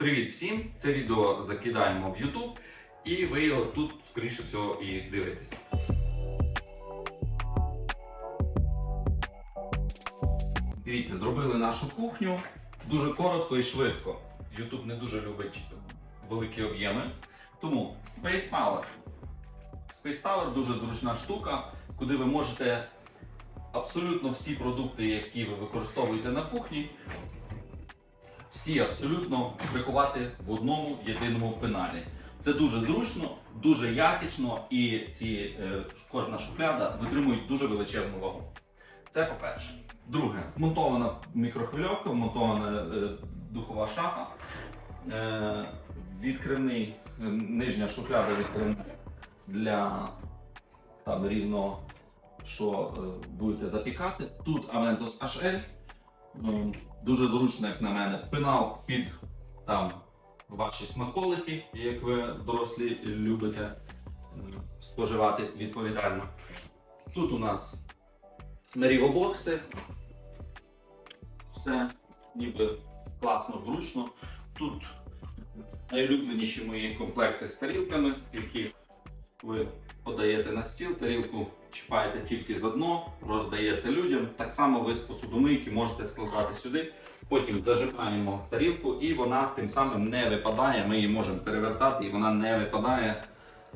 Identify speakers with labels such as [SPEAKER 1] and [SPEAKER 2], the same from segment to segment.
[SPEAKER 1] Привіт всім! Це відео закидаємо в YouTube, і ви його тут, скоріше всього, і дивитесь. Дивіться, зробили нашу кухню дуже коротко і швидко. YouTube не дуже любить великі об'єми. Тому Space Tower. Space Tower дуже зручна штука, куди ви можете абсолютно всі продукти, які ви використовуєте на кухні, всі абсолютно приховати в одному єдиному пеналі. Це дуже зручно, дуже якісно і ці, е, кожна шухляда витримують дуже величезну вагу. Це по-перше. Друге, вмонтована мікрохвильовка, вмонтована е, духова шафа, е, відкривний, е, нижня шухляда відкривна для там різного, що е, будете запікати. Тут Aventus HL. М, Дуже зручно, як на мене, пенал під там ваші смаколики, як ви дорослі любите споживати відповідально. Тут у нас мерівобокси. Все ніби класно, зручно. Тут найулюбленіші мої комплекти з тарілками, які ви подаєте на стіл, тарілку чіпаєте тільки з дно, роздаєте людям. Так само ви з посудомийки можете складати сюди. Потім зажимаємо тарілку і вона тим самим не випадає. Ми її можемо перевертати і вона не випадає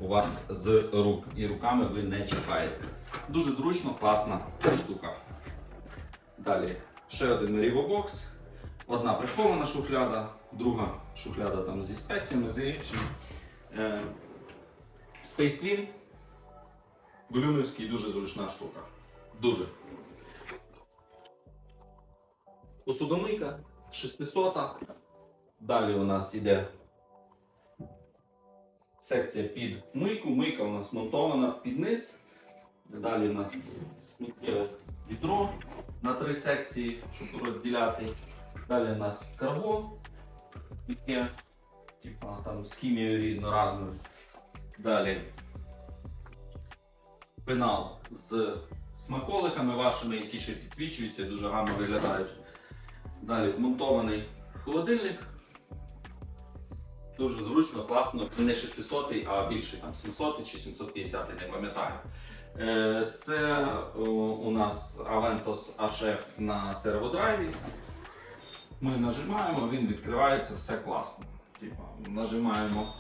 [SPEAKER 1] у вас з рук. І руками ви не чіпаєте. Дуже зручно, класна штука. Далі ще один рівобокс. Одна прихована шухляда, друга шухляда там зі спеціями, з іншим. Space Clean. Блюмівський дуже зручна штука. Дуже. Посудомийка 600. Далі у нас йде секція під мийку. Мийка у нас монтована під низ. Далі у нас сміттєве відро на три секції, щоб розділяти. Далі у нас карго, яке там, з хімією різноraзною. Далі пенал з смаколиками вашими, які ще підсвічуються, дуже гарно виглядають. Далі вмонтований холодильник. Дуже зручно, класно. Не 600, а більше там 700 чи 750, не пам'ятаю. Е, Це у нас Aventos HF на серводрайві. Ми нажимаємо, він відкривається, все класно. Типа, нажимаємо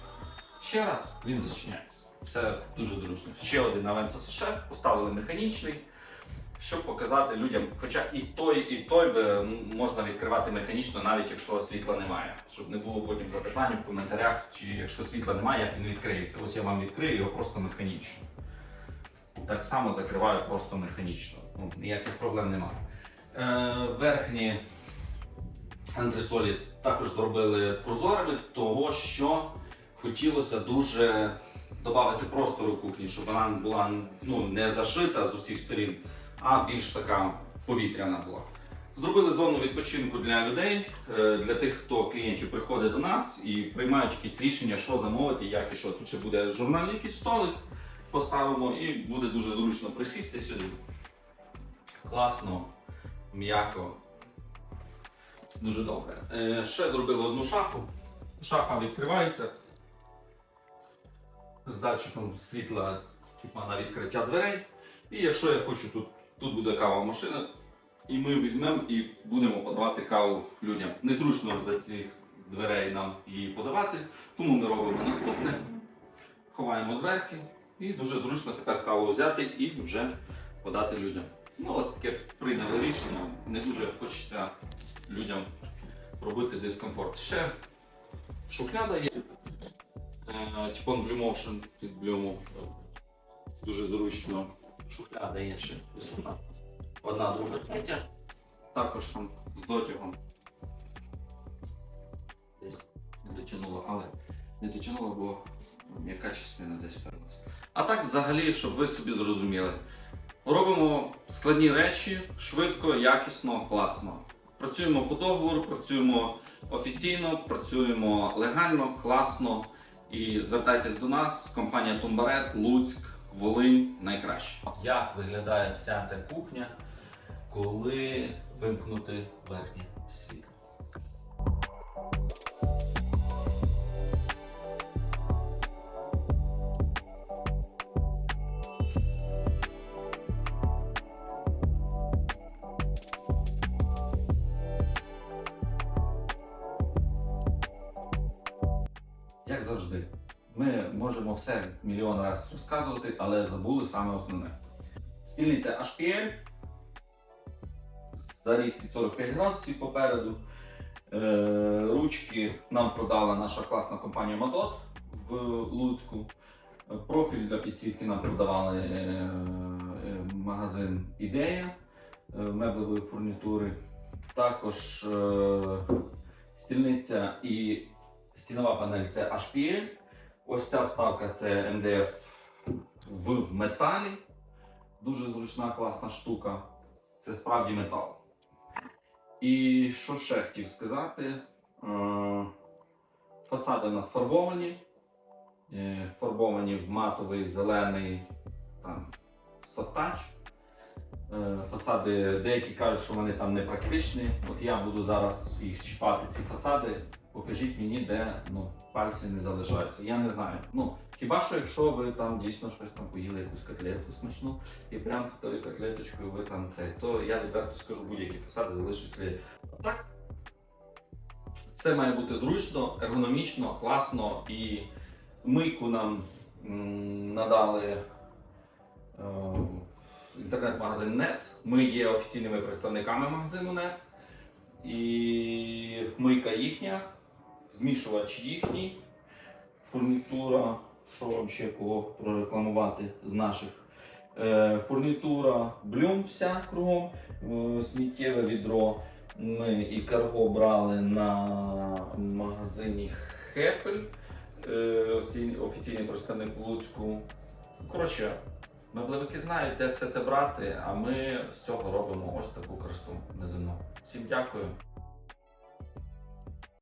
[SPEAKER 1] ще раз, він зачиняється. Все дуже зручно. Ще один Aventos HF, поставили механічний, щоб показати людям, хоча і той, і той можна відкривати механічно, навіть якщо світла немає. Щоб не було потім запитань в коментарях, чи якщо світла немає, як він відкриється. Ось я вам відкрию його просто механічно. Так само закриваю просто механічно. Ну, ніяких проблем немає. Е, верхні антресолі також зробили прозорими, того що хотілося дуже додати простору кухні, щоб вона була ну, не зашита з усіх сторін, а більш така повітряна була. Зробили зону відпочинку для людей, е, для тих, хто клієнтів приходить до нас і приймають якісь рішення, що замовити, як і що. Тут ще буде журнальний якийсь столик, поставимо і буде дуже зручно присісти сюди. Класно, м'яко. Дуже добре. Е, ще зробили одну шафу. Шафа відкривається з датчиком світла типу, на відкриття дверей. І якщо я хочу, тут, тут буде кава машина, і ми візьмемо і будемо подавати каву людям. Незручно за цих дверей нам її подавати, тому ми робимо наступне. Ховаємо дверки і дуже зручно тепер каву взяти і вже подати людям. Ну, ось таке прийняли рішення. Не дуже хочеться людям робити дискомфорт. Ще шухляда є. Е, Типон Blue від Blue. Дуже зручно. Шухляда є ще висока. Одна, друга, третя. Також там з дотягом. Десь не дотягнуло, але не дотягнуло, бо м'яка частина десь вперлась. А так, взагалі, щоб ви собі зрозуміли. Робимо складні речі швидко, якісно, класно. Працюємо по договору, працюємо офіційно, працюємо легально, класно. І звертайтесь до нас, компанія Тумбарет, Луцьк, Волинь найкраще. Як виглядає вся ця кухня, коли вимкнути верхнє світло? Завжди. Ми можемо все мільйон разів розказувати, але забули саме основне. Стільниця HPL, заріз під 45 градусів попереду. Е, ручки нам продала наша класна компанія Мадот в Луцьку. Профіль для підсвітки нам продавали е, е, магазин Ідея меблевої фурнітури. Також стільниця і стінова панель це HPL. Ось ця вставка це МДФ в металі. Дуже зручна, класна штука. Це справді метал. І що ще хотів сказати? Е, Фасади у нас фарбовані. Е, Фарбовані в матовий, зелений там, софтач. Е, Фасади, деякі кажуть, що вони там не практичні. От я буду зараз їх чіпати, ці фасади. Покажіть мені, де ну, пальці не залишаються. Я не знаю. Ну, хіба що якщо ви там дійсно щось там поїли, якусь котлетку смачну, і прям з тою котлеточкою ви там це, то я відверто скажу, будь-які фасади залишаться. А так, все має бути зручно, ергономічно, класно і мийку нам надали е, інтернет-магазин Нет. Ми є офіційними представниками магазину Нет. І мийка їхня, змішувач їхній, фурнітура, що вам ще кого прорекламувати з наших. Е, фурнітура Блюм вся кругом, е, сміттєве відро. Ми і карго брали на магазині Хефель, е, офіційний- представник в Луцьку. Коротше, меблевики знають, де все це брати, а ми з цього робимо ось таку красу неземну. Всім дякую.